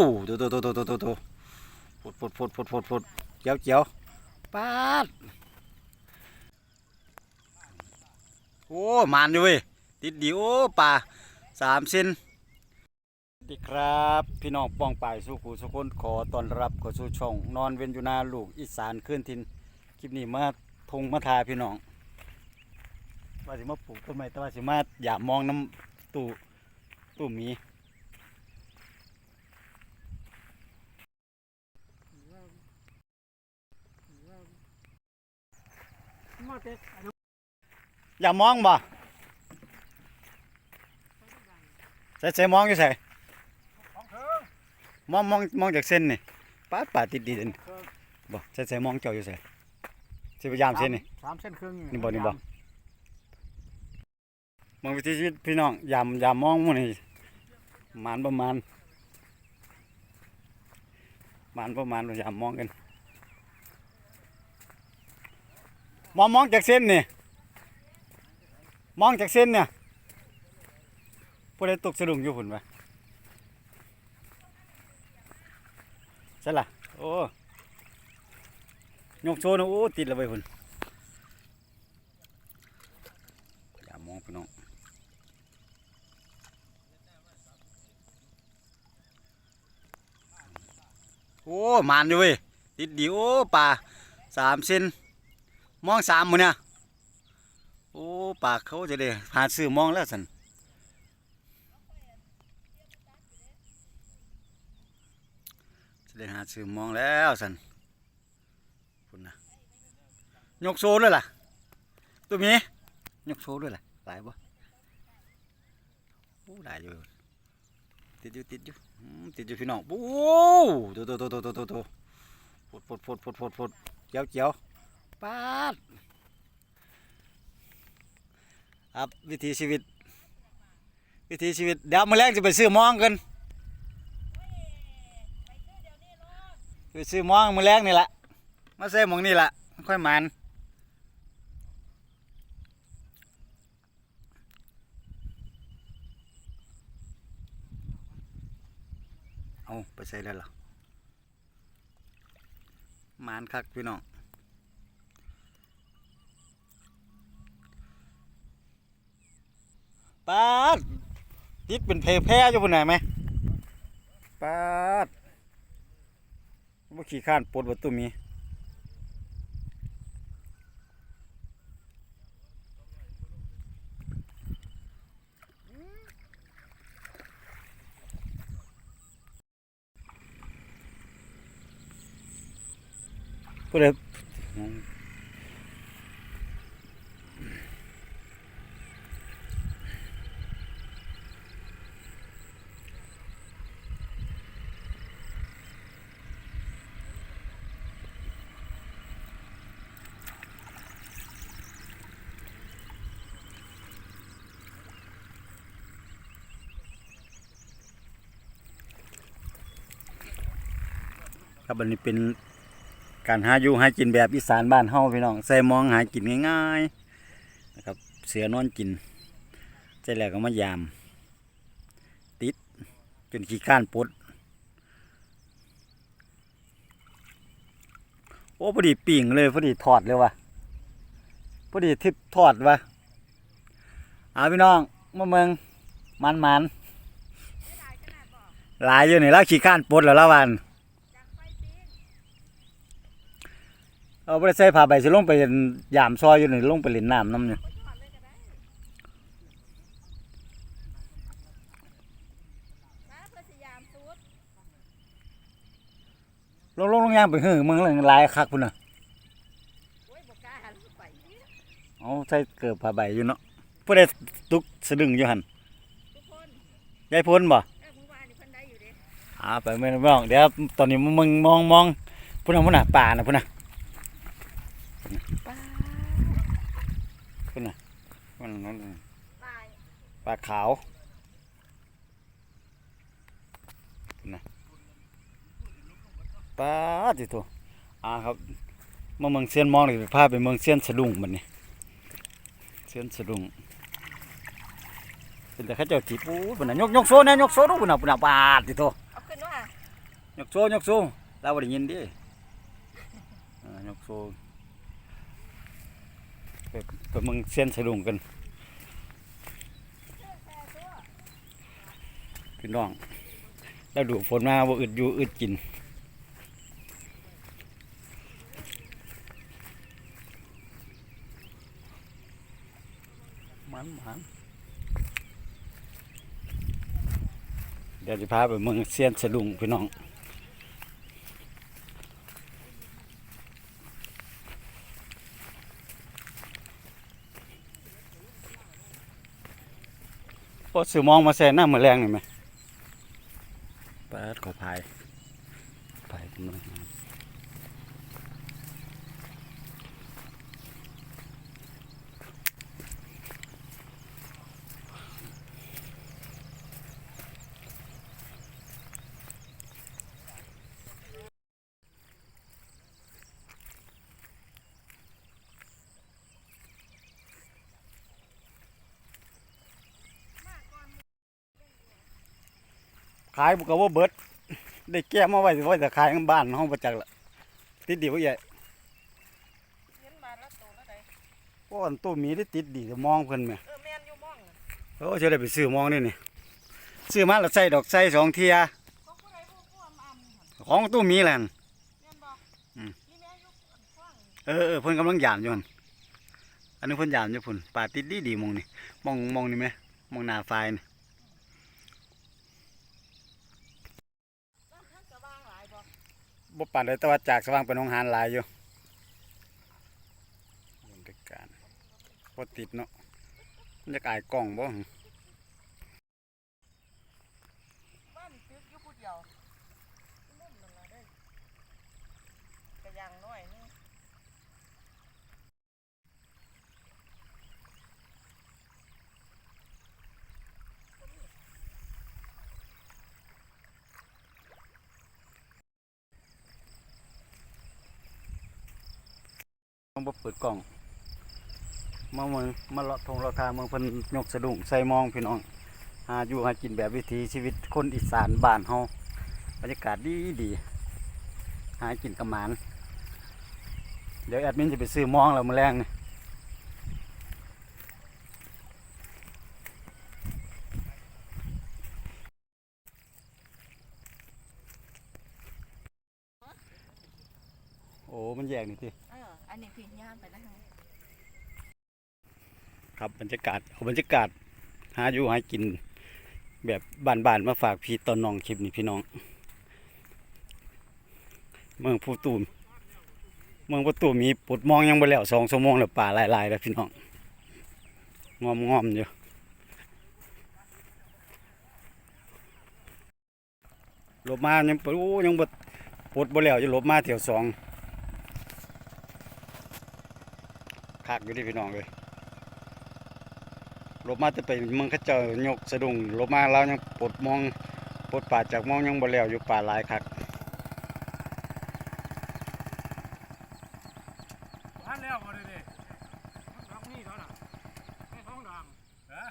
ตัวตัวตัวตัวตัวตัวพดพดพดพดพดพดเจียวเจียวปาดโอ้มานอยู่เว้ยติดดีโอ้ปลาสามเส้นสวัสดีครับ พี่น้องป้องปายสุขุสุคนขอต้อนรับเข้าสู่ช่อง นอนเวนอยู่นาลูกอีสานขึ้นทินคลิปนี้มาทงมาทาพี่น้องว่าสิมาปลูกต้นไม้แต่ว่าสิมาอย่ามองน้ำตู้ตู้มี มาเต็ด อันนั้นอย่ามองบ่ใส่ใส่มองอยู่ใส่ของเธอมองมองมองจากเส้นนี่ป้าดป้าดติดดีเด่นบ่ใส่ใส่มองเจ้าอยู่ใส่สิพยายามเส้นนี่สามเส้นครึ่งนี่บ่นี่บ่มองวิธีชีวิตพี่น้องอย่ามอย่ามองหมันนี่หมานประมาณหมานประมาณอย่ามองกัน มองมองจากเส้นนี่มองจากเส้นเนี่ยผู้ใดตกสะดุ้งอยู่หุ่นวะใช่ล่ะโอ้ยกโชว์นะโอ้ติดแล้วไปหุ่นอย่ามองพี่น้องโอ้มานอยู่เว้ยติดดีโอ้ปลาสามเส้น มองสามมือเนี่ยโอ้ปากเขาจะได้หาซื้อมองแล้วสันจะได้หาซื้อมองแล้วสันคุณนะยกโซ่ด้วยล่ะตัวมียกโซ่ด้วยล่ะหลายบ่โอ้ได้อยู่ติดอยู่ติดอยู่ติดอยู่พี่น้องโอ้ตัวตัวตัวตัวตัวตัวตัวพดพดพดพดพดพดเจียวเจียว ปาดครับวิถีชีวิต วิถีชีวิต เดี๋ยวมื้อแรกจะไปซื้อมองกันไปซื้อมองมือแรกนี่แหละมาใส่หมองนี่แหละค่อยมันเอาไปใส่แล้หรอมานคักพี่น้อง ปาด ติดเป็นเพแพ้อยู่บนไหนไหมปาดว่ขี่ข้านปวดวัตถุมีผู้ใด ครับอันนี้เป็นการหาอยู่หากินแบบอีสานบ้านเฮาพี่น้องใส่มองหากินง่ายๆนะครับเสือนอนกินใจแรกก็มายาม ติดจนขี้ข้านปดโอ้พอดีปิ่งเลยพอดีถอดเลยวะพอดีทิพทอดวะเอาพี่น้องมาเมืองมันมันๆหลายอยู่นี่แล้วขี้ข้านปดแล้วละวัน เอาไปใส่ผ้าใบสิลงไปยามซอยอยู่นี่ลงไปเล่นน้ำน้ำเนี่ยมาเพื่อสยามซูดลงลงลงยางไปหื้อมึงเลยหลายคักพุ่นน่ะโอ้ยบอกกล้าหันไปเอาใส่เกิบผ้าใบอยู่เนาะผู้ใดตุกสะดึงอยู่หันทุกคนยายพ้นบ่เอ้ยมึงว่านี่เพิ่นได้อยู่เด้อ่าไปไม่ต้องเดี๋ยวตอนนี้มึงมองมองพุ่นน่ะพุ่นน่ะป่าน่ะพุ่นน่ะ ป้า พุ่นน่ะ พุ่นนั่นตายปลาขาวพุ่นน่ะปลาจิตัวอ่าครับมาเมืองเซียนมองเลยพาไปเมืองเซียนสะดุ้งบัดนี้เสียนสะดุ้งเป็นแต่เข้าเจ้าติดโอ้ปุ่นน่ะยกยกโซ่นะยกโซ่ดูปุ่นน่ะปุ่นน่ะบาดติโตเอาขึ้นว่ายกโซ่ยกโซ่เราบ่ได้ยินดิเออยกโซ่ ไปไปมึงเส้นสะดุ้งกันพี่น้องแล้วดูฝนมาบ่อึดอยู่อึดกินมันมันเดี๋ยวจะพาไปเมืองเซียนสะดุ้งพี่น้อง โอ้สื่อมองมาแซ่หน้ามือแรงหน่อยไหมปาดขอพายพายกันหน่ายบุกว่าเบิด ได้แก้มาไว้ไว้แต่ขายข้างบ้านห้องประจักษ์ละติดดีวะใหญ่เงินบาทละโตละใดโอ้อันตู้มีได้ติดดีแต่มองเพิ่นแหม่เออแม่นอยู่ม่องน่ะโอ้จะได้ไปซื้อมองนี่นี่ซื้อมาแล้วใส่ดอกใส่สองเทียของผู้ใดผู้ผู้อำอำนี่หั่นของตู้มีแหละหั่นแม่นบ่อืมนี่แม่อยู่อันขว้างนี่เออเออเพิ่นกำลังหยามอยู่หั่นอันนี้เพิ่นหยามอยู่พุ่นป่าติดดีดีมองนี่มองมองนี่ไหมมองหน้าไฟนี่ บ้านทั้งกะวางหลายบ่ บ่ปานใดแต่ว่าจากสว่างเป็นองหานหลายอยู่บรรยากาศพอติดเนาะมันจะกอายกล้องบ่ บ้านนี่ตึกอยู่ผู้เดียวมุ่นนั่นล่ะเด้อกะอย่างน้อยนึง ต้องบ่เปิดกล้องมาเมืองมาเลาะทงเลาะทางเมืองเพิ่นยกสะดุ้งใส่มองพี่น้องหาอยู่หากินแบบวิถีชีวิตคนอีสานบ้านเฮาบรรยากาศดีดีหากินกระหมาน เดี๋ยวแอดมินจะไปซื้อมองแล้วมื้อแรงนี่โอ้ มันแยกนี่ติเอันนี้พี่ย่างไปนะฮะครับบรรยากาศเอาบรรยากาศหาอยู่หากิน แบบบานๆมาฝากพี่ตอนน้องคลิปนี้พี่น้อง เมืองผู้ตูมเมืองผู้ตูมมีปุดมองยังบ่แล้วสองชั่วโมงแล้วป่าลายๆแล้วพี่น้องงอมงอมๆอยู่หลบมายังโอ้ยังบ่ปลดบ่แล้วจะหลบมาเที่ยวสอง คักอยู่ดิพี่น้องเลยลบมาจะไปมึงเขาเจอยกสะดุ้งลบมาแล้วยังปวดมองปวดป่าจากมองยังบ่แล้วอยู่ป่าหลายคัก ท่านแล้วบ่ได้เด้ท้องนี่เท่าน่ะให้ท้องดำฮะ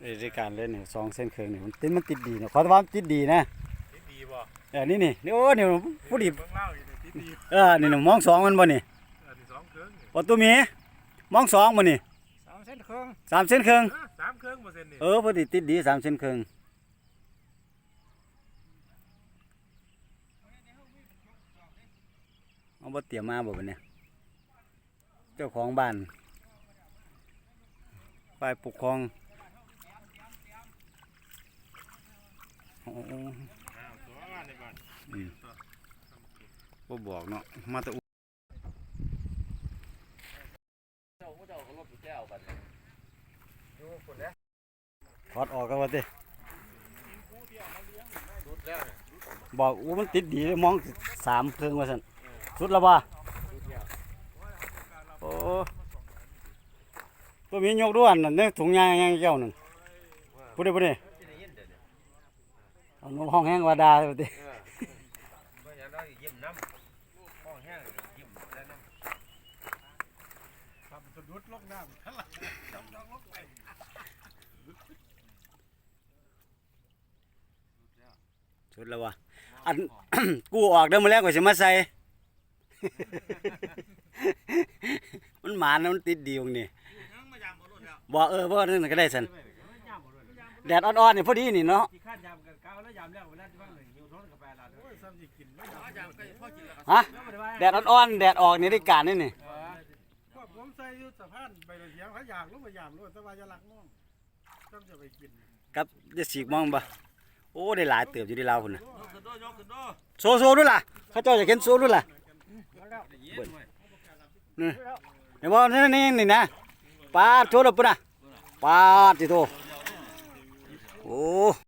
ในการเล่นเนี่ยสองเส้นเครื่องเนี่ยมันติดมันติดดีนะขอแต่ว่ามันติดดีนะติดดีบ่เออนี่นี่นี่โอ้นี่ผู้ดีเบิ่งเล่าอีกติดดีเออนี่น่ะมองสองมันบ่นี่อันที่สองเครื่องนี่ปอตัวเมียมองสองบ่นี่สามเส้นเครื่องสามเส้นเครื่องฮะสามเครื่องเปอร์เซ็นต์นี่เออพอดีติดดีสามเส้นเครื่องเอาบ่เตรียมมาบ่บัดเนี่ยเจ้าของบ้านฝ่ายปกครองโอ้ อ้าวตัวว่าใน บ้านอืมบ่บอกเนาะ มาแต่อุถอดออกก็ว่าติบอกอู้มันติดดีเลยมองสามเครื่องว่าซั่นสุดแล้วบ่โอ้ตัวมียกด้วยนั่นเนี่ยถุงยางยังเจ้าหนึ่งพูดได้พูดได้ เอานมห้องแห้งว่าดาเลยว่าติก็อย่างน้อยยิ้มน้ำห้องแห้งยิ้มแล้วน้ำครับมันจะรุดลงน้ำข้างหลังจำต้องลงไปสุดแล้ววะอัน กูออกเด้อมื้อแรกก็สิมาใส่ มันหมานนะมันติดดีตรงนี้บ่เออบ่นั่นก็ได้ซั่น แดดอ่อนๆนี่พอดีนี่เนาะที่ข้านยามกันก้าวแล้วยามแล้วเวลาที่ว่างเลยหิวท้องกับแฟนเราด้วยซ้ำสิกินไม่ยามก็พ่อกินแล้วฮะแดดอ่อนๆแดดออกนี่ได้การนี่นี่ก็ผมใส่ยุทธภาพไปเลยเสียงเขาอยากรู้ว่ายามรู้สบายจะรักน้องซ้ำจะไปกินกับจะสีกมองบ่โอ้ได้หลายเติบอยู่ที่ลาวพุ่นน่ะยกขึ้นด้วยยกขึ้นด้วยโซโซดูล่ะเขาเจ้าอยากเห็นโซดูล่ะได้ยินไหมเห็นบ่นี่นี่นี่นะปาดโชว์แล้วปุ่นน่ะปาดสิโต โอ้